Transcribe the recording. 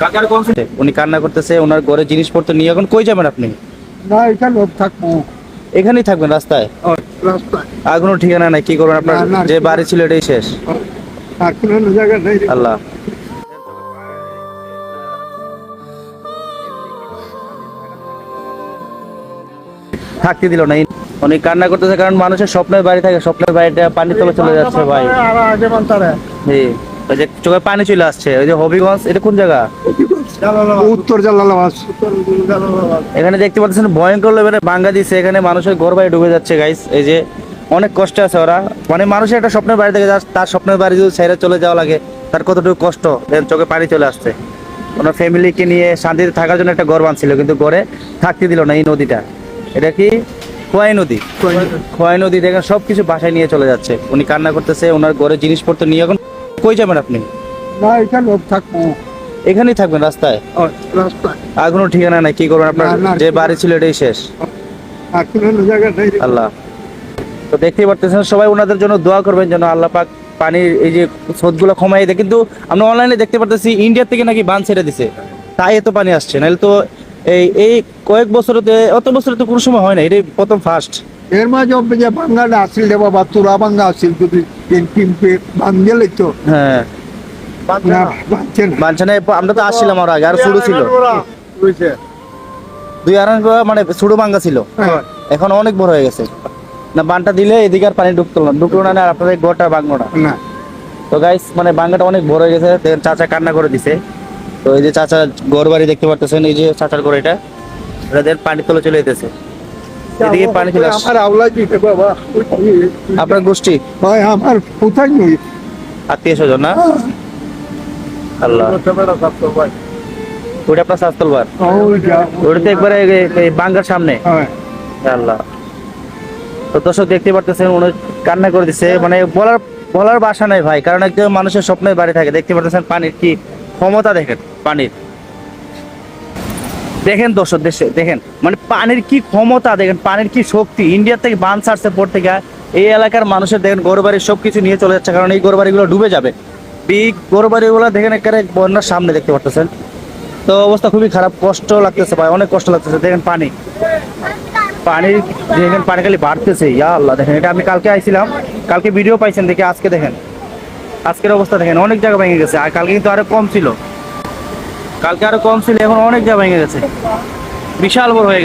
কাকার কোন উনি কান্না করতেছে ওনার ঘরে জিনিসপত্র নিয়ে এখন কই যাবেন আপনি? না এখানে থাকব। এখানেই থাকবেন রাস্তায়? রাস্তায়। আর কোনো ঠিকানা নাই কি করবেন আপনার? যে বাড়ি ছিল এটাই শেষ। আর কোনো জায়গা নেই। আল্লাহ। থাকতে দিল না উনি কান্না করতেছে কারণ মানুষের স্বপ্নের বাড়ি থাকে স্বপ্নের বাড়িটা পানির তলে চলে যাচ্ছে ভাই। জি। ওই যে চোখে পানি চলে আসছে ওই যে হবিগঞ্জ এটা কোন জায়গা? উত্তর জালালাবাদ। এখানে দেখতে পাচ্ছেন ভয়ঙ্কর লেভেলে ভাঙ্গা দিচ্ছে এখানে মানুষের ঘর বাড়ি ডুবে যাচ্ছে গাইস এই যে অনেক কষ্টে আছে ওরা। মানে মানুষের একটা স্বপ্নের বাড়ি থেকে তার স্বপ্নের বাড়ি যদি ছেড়ে চলে যাওয়া লাগে তার কতটুকু কষ্ট? চোখে পানি চলে আসছে। ওনার ফ্যামিলিকে নিয়ে শান্তিতে থাকার জন্য একটা ঘর বানছিল কিন্তু ঘরে থাকতে দিল না এই নদীটা। এটা কি? খোয়াই নদী। খোয়াই নদী। দেখেন সবকিছু বাসায় নিয়ে চলে যাচ্ছে। উনি কান্না করতেছে ওনার ঘরে জিনিসপত্র নিয়ে এখন কই যাবেন আপনি? না এখানে থাকব এখানেই থাকবেন রাস্তায়? রাস্তায়। আর কোনো ঠিকানা নাই কি করবেন আপনার? যে বাড়ি ছিল এটাই শেষ। আর কোনো জায়গা নেই। আল্লাহ। তো দেখতেই পারতেছেন সবাই ওনাদের জন্য দোয়া করবেন যেন আল্লাহ পাক পানির এই যে স্রোতগুলো কমাই দেয়। কিন্তু আমরা অনলাইনে দেখতে পারতেছি ইন্ডিয়া থেকে নাকি বান ছেড়ে দিছে। তাই এত পানি আসছে নাহলে তো এই এই কয়েক বছরতে অত বছরে তো কোনো সময় হয় না এটাই প্রথম ফার্স্ট এর মাঝে যে বাঙ্গাটা আসিল রে বাবা তুরা বাঙ্গা আসিল যদি হ্যাঁ। না আমরা তো আসছিলাম আর আগে আর শুরু ছিল। দুই আড়াই মানে ছোটো বাঙ্গা ছিল। হ্যাঁ। এখন অনেক বড় হয়ে গেছে। না বানটা দিলে এদিকে আর পানি ঢুকতো না ঢুকলো না আর আপনাদের গোটা বাংলো না। তো গাইস মানে বাঙ্গাটা অনেক বড় হয়ে গেছে চাচা কান্না করে দিছে। তো এই যে চাচা ঘর বাড়ি দেখতে পারতেছেন এই যে চাচার ঘর এটা এটা পানি তলে চলে যেতেছে। এদিকে পানি চলে আমার আওলা দিতে বাবা আপনার গোষ্ঠী? ভাই আমার কোথায় নই? আত্মীয় স্বজন না? আল্লাহ। ওটা আপনার শাস্তলবার ওটা তো একবারে বাঙ্গার সামনে। হ্যাঁ। আল্লাহ। তো দর্শক দেখতে পারতেছেন উনি কান্না করে দিছে। মানে বলার বলার বাসা নাই ভাই কারণ একজন মানুষের স্বপ্নের বাড়ি থাকে। দেখতে পারতেছেন পানির কি ক্ষমতা দেখেন, পানির। দেখেন দর্শক, দেশে দেখেন মানে পানির কি ক্ষমতা, দেখেন, পানির কি শক্তি। ইন্ডিয়া থেকে বান ছাড়ছে পর থেকে। এই এলাকার মানুষের দেখেন গরু বাড়ির সবকিছু নিয়ে চলে যাচ্ছে, কারণ এই গরু বাড়িগুলো ডুবে যাবে। এই গরু বাড়িগুলো দেখেন একেবারে বন্যার সামনে দেখতে পারতেছেন। তো অবস্থা খুবই খারাপ, কষ্ট লাগতেছে ভাই, অনেক কষ্ট লাগতেছে। দেখেন পানি। পানির দেখেন, পানি খালি বাড়তেছে ইয়া আল্লাহ দেখেন, এটা আমি কালকে আইছিলাম, কালকে ভিডিও পাইছেন দেখে, আজকে দেখেন। আজকের অবস্থা দেখেন, অনেক জায়গা ভেঙে গেছে। আর কালকে কিন্তু আরও কম ছিল। কালকে আরও কম ছিল, এখন অনেক জায়গা ভেঙে গেছে। বিশাল বড় হয়ে